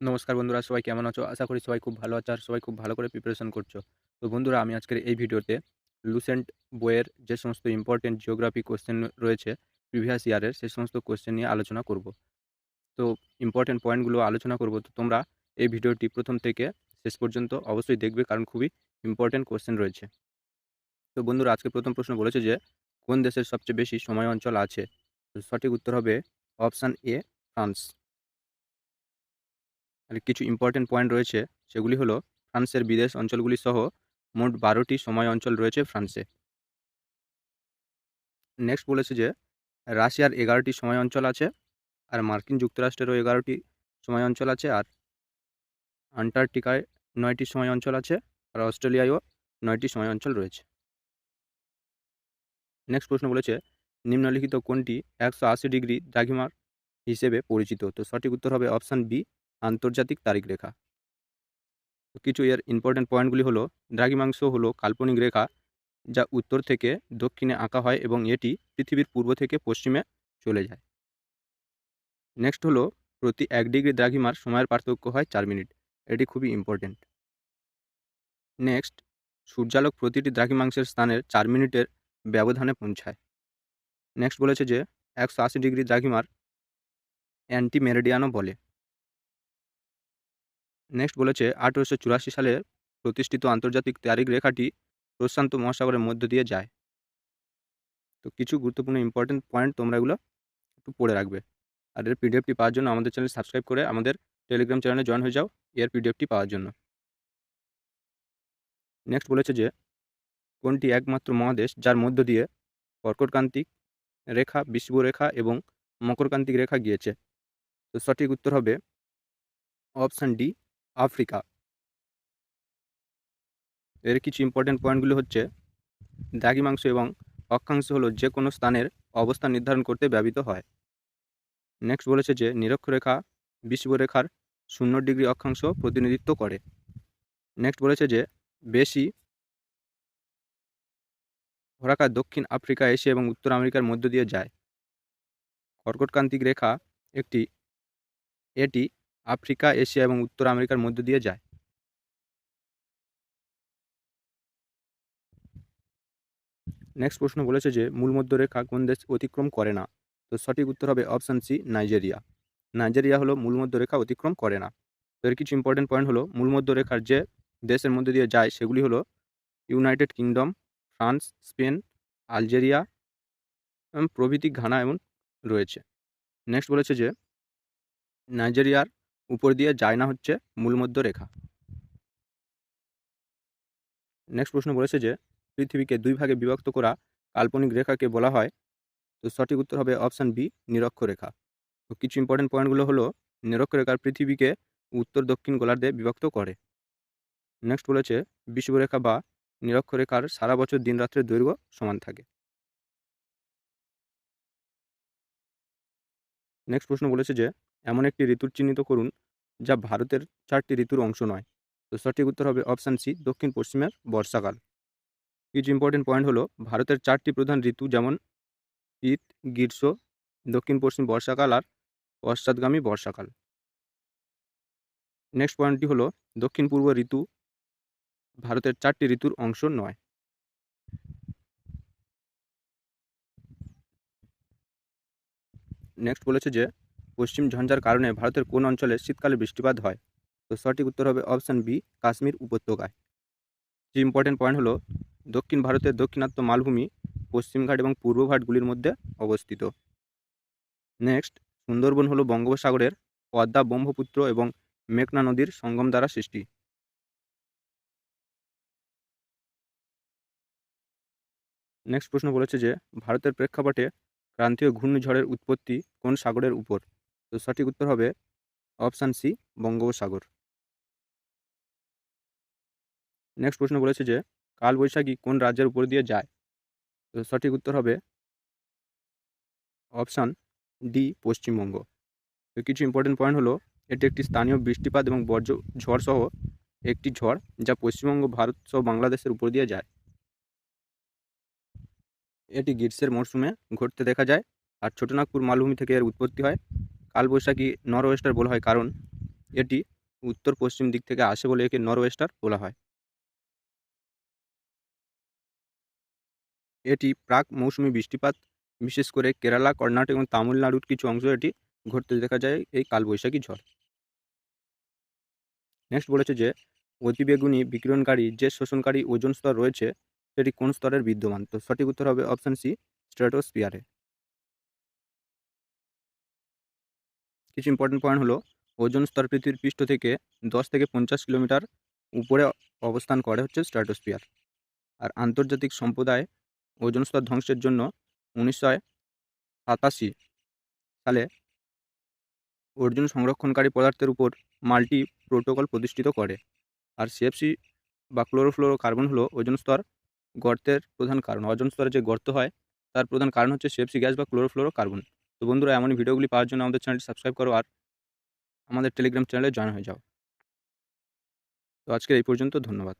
নমস্কার বন্ধুরা, সবাই কেমন আছো? আশা করি সবাই খুব ভালো আছো আর সবাই খুব ভালো করে প্রিপারেশন করছ। তো বন্ধুরা, আমি আজকের এই ভিডিওতে লুসেন্ট বইয়ের যে সমস্ত ইম্পর্টেন্ট জিওগ্রাফি কোশ্চেন রয়েছে প্রিভিয়াস ইয়ারের সেই সমস্ত কোশ্চেন নিয়ে আলোচনা করব। তো ইম্পর্টেন্ট পয়েন্টগুলো আলোচনা করব। তো তোমরা এই ভিডিওটি প্রথম থেকে শেষ পর্যন্ত অবশ্যই দেখবে কারণ খুবই ইম্পর্টেন্ট কোশ্চেন রয়েছে। তো বন্ধুরা, আজকে প্রথম প্রশ্ন বলেছে যে, কোন দেশের সবচেয়ে বেশি সময় অঞ্চল আছে? সঠিক উত্তর হবে অপশান এ ফ্রান্স আর কিছু ইম্পর্টেন্ট পয়েন্ট রয়েছে, সেগুলি হলো ফ্রান্সের বিদেশ অঞ্চলগুলি সহ মোট বারোটি সময় অঞ্চল রয়েছে ফ্রান্সে। নেক্সট বলেছে যে, রাশিয়ার এগারোটি সময় অঞ্চল আছে, আর মার্কিন যুক্তরাষ্ট্রেরও এগারোটি সময় অঞ্চল আছে, আর আন্টার্কটিকায় নয়টি সময় অঞ্চল আছে, আর অস্ট্রেলিয়ায়ও নয়টি সময় অঞ্চল রয়েছে। নেক্সট প্রশ্ন বলেছে, নিম্নলিখিত কোনটি একশো আশি ডিগ্রি দ্রাঘিমার হিসেবে পরিচিত? তো সঠিক উত্তর হবে অপশান বি আন্তর্জাতিক তারিখ রেখা। কিছু এর ইম্পর্টেন্ট পয়েন্টগুলি হলো, দ্রাঘিমাংশ হলো কাল্পনিক রেখা, যা উত্তর থেকে দক্ষিণে আঁকা হয় এবং এটি পৃথিবীর পূর্ব থেকে পশ্চিমে চলে যায়। নেক্সট হলো, প্রতি এক ডিগ্রি দ্রাঘিমার সময়ের পার্থক্য হয় চার মিনিট। এটি খুবই ইম্পর্টেন্ট নেক্সট সূর্যালোক প্রতিটি দ্রাঘিমাংশের স্থানের চার মিনিটের ব্যবধানে পৌঁছায়। নেক্সট বলেছে যে, একশো আশি ডিগ্রি দ্রাঘিমার অ্যান্টি মেরিডিয়ানও বলে। নেক্সট বলেছে, আঠেরোশো চুরাশি সালে প্রতিষ্ঠিত আন্তর্জাতিক তারিখ রেখাটি প্রশান্ত মহাসাগরের মধ্য দিয়ে যায়। তো কিছু গুরুত্বপূর্ণ ইম্পর্টেন্ট পয়েন্ট তোমরা এগুলো একটু পড়ে রাখবে। আর এর পিডিএফটি পাওয়ার জন্য আমাদের চ্যানেল সাবস্ক্রাইব করে আমাদের টেলিগ্রাম চ্যানেলে জয়েন হয়ে যাও এর পিডিএফটি পাওয়ার জন্য। নেক্সট বলেছে যে, কোনটি একমাত্র মহাদেশ যার মধ্য দিয়ে কর্কটকান্তিক রেখা রেখা এবং মকরকান্তিক রেখা গিয়েছে? তো সঠিক উত্তর হবে অপশান ডি আফ্রিকা। এর কিছু ইম্পর্টেন্ট পয়েন্টগুলি হচ্ছে দ্রাঘিমাংশ এবং অক্ষাংশ হলো যে কোনো স্থানের অবস্থান নির্ধারণ করতে ব্যবহৃত হয়। নেক্সট বলেছে যে, নিরক্ষরেখা বিষুবরেখার শূন্য ডিগ্রি অক্ষাংশ প্রতিনিধিত্ব করে। নেক্সট বলেছে যে, বেশি ভরাকার দক্ষিণ আফ্রিকা, এশিয়া এবং উত্তর আমেরিকার মধ্য দিয়ে যায়। কর্কটকান্তিক রেখা একটি, এটি আফ্রিকা, এশিয়া এবং উত্তর আমেরিকার মধ্য দিয়ে যায়। নেক্সট প্রশ্ন বলেছে যে মূলমধ্য রেখা কোন দেশ অতিক্রম করে না? তো সঠিক উত্তর হবে অপশান সি নাইজেরিয়া নাইজেরিয়া হলো রেখা অতিক্রম করে না। তো এর কিছু ইম্পর্টেন্ট পয়েন্ট হলো রেখার যে দেশের মধ্যে দিয়ে যায়, সেগুলি হলো United kingdom France Spain Algeria প্রভৃতি ঘানা এমন রয়েছে। নেক্সট বলেছে যে নাইজেরিয়ার উপর দিয়ে যায় না হচ্ছে মূলমধ্য রেখা। নেক্সট প্রশ্ন বলেছে যে, পৃথিবীকে দুই ভাগে বিভক্ত করা কাল্পনিক রেখাকে বলা হয়। তো সঠিক উত্তর হবে অপশান বি নিরক্ষরেখা তো কিছু ইম্পর্টেন্ট পয়েন্টগুলো হলো নিরক্ষরেখার পৃথিবীকে উত্তর দক্ষিণ গোলার্ধে বিভক্ত করে। নেক্সট বলেছে বিষুবরেখা বা নিরক্ষরেখার সারা বছর দিন দিনরাত্রের দৈর্ঘ্য সমান থাকে। নেক্সট প্রশ্ন বলেছে যে, এমন একটি ঋতুর চিহ্নিত করুন, যা ভারতের চারটি ঋতুর অংশ নয়। তো সঠিক উত্তর হবে অপশান সি দক্ষিণ পশ্চিমের বর্ষাকাল। কিছু ইম্পর্টেন্ট পয়েন্ট হলো, ভারতের চারটি প্রধান ঋতু যেমন শীত, গ্রীষ্ম, দক্ষিণ, পশ্চিম বর্ষাকাল আর পশ্চাৎগামী বর্ষাকাল। নেক্সট পয়েন্টটি হলো দক্ষিণ পূর্ব ঋতু ভারতের চারটি ঋতুর অংশ নয়। নেক্সট বলেছে যে, পশ্চিম ঝঞ্ঝার কারণে ভারতের কোন অঞ্চলে শীতকালে বৃষ্টিপাত হয়? তো সঠিক উত্তর হবে অপশান বি কাশ্মীর উপত্যকায়। যে ইম্পর্টেন্ট পয়েন্ট হলো, দক্ষিণ ভারতের দক্ষিণাত্য মালভূমি পশ্চিমঘাট এবং পূর্বঘাটগুলির মধ্যে অবস্থিত। নেক্সট সুন্দরবন হলো বঙ্গোপসাগরের পদ্মা ব্রহ্মপুত্র এবং মেঘনা নদীর সঙ্গম দ্বারা সৃষ্টি। নেক্সট প্রশ্ন বলেছে যে, ভারতের প্রেক্ষাপটে ক্রান্তীয় ঘূর্ণিঝড়ের উৎপত্তি কোন সাগরের উপর? তো সঠিক উত্তর হবে অপশান সি, বঙ্গোপসাগর। নেক্সট প্রশ্ন বলেছে যে, কালবৈশাখী কোন রাজ্যের উপর দিয়ে যায়? তো সঠিক উত্তর হবে অপশান ডি, পশ্চিমবঙ্গ। তো কিছু ইম্পর্টেন্ট পয়েন্ট হলো, এটি একটি স্থানীয় বৃষ্টিপাত এবং বর্জ্য ঝড় সহ একটি ঝড় যা পশ্চিমবঙ্গ, ভারত সহ বাংলাদেশের উপর দিয়ে যায়। এটি গ্রীষ্মের মরশুমে ঘটতে দেখা যায় আর ছোটনাগপুর মালভূমি থেকে এর উৎপত্তি হয়। কালবৈশাখী নর ওয়েস্টার বলা হয় কারণ এটি উত্তর পশ্চিম দিক থেকে আসে বলে একে নরওয়েস্টার বলা হয়। এটি প্রাক মৌসুমি বৃষ্টিপাত, বিশেষ করে কেরালা, কর্ণাটক এবং তামিলনাড়ুর কিছু অংশ এটি ঘটতে দেখা যায় এই কালবৈশাখী ঝড়। নেক্সট বলেছে যে অতিবেগুনি বিকিরণকারী যে শোষণকারী ওজন স্তর রয়েছে সেটি কোন স্তরের বিদ্যমান? তো সঠিক উত্তর হবে অপশান সি স্ট্র্যাটোস্পিয়ারে কিছু ইম্পর্টেন্ট পয়েন্ট হলো, ওজন স্তর পৃথিবীর পৃষ্ঠ থেকে দশ থেকে পঞ্চাশ কিলোমিটার উপরে অবস্থান করে হচ্ছে স্ট্র্যাটোস্পিয়ার আর আন্তর্জাতিক সম্প্রদায় ওজন স্তর ধ্বংসের জন্য উনিশশো সাতাশি সালে অর্জুন সংরক্ষণকারী পদার্থের উপর মাল্টি প্রোটোকল প্রতিষ্ঠিত করে। আর সিএফসি বা ক্লোরোফ্লোরো কার্বন হলো ওজন স্তর গর্তের প্রধান কারণ, অজন স্তরে যে গর্ত হয়, তার প্রধান কারণ হচ্ছে সেফসি গ্যাস বা ক্লোরোফ্লোরো কার্বন তো বন্ধুরা, এমনই ভিডিওগুলি পাওয়ার জন্য আমাদের চ্যানেলটি সাবস্ক্রাইব করো আর আমাদের টেলিগ্রাম চ্যানেলে জয়েন হয়ে যাও। তো আজকের এই পর্যন্ত, ধন্যবাদ।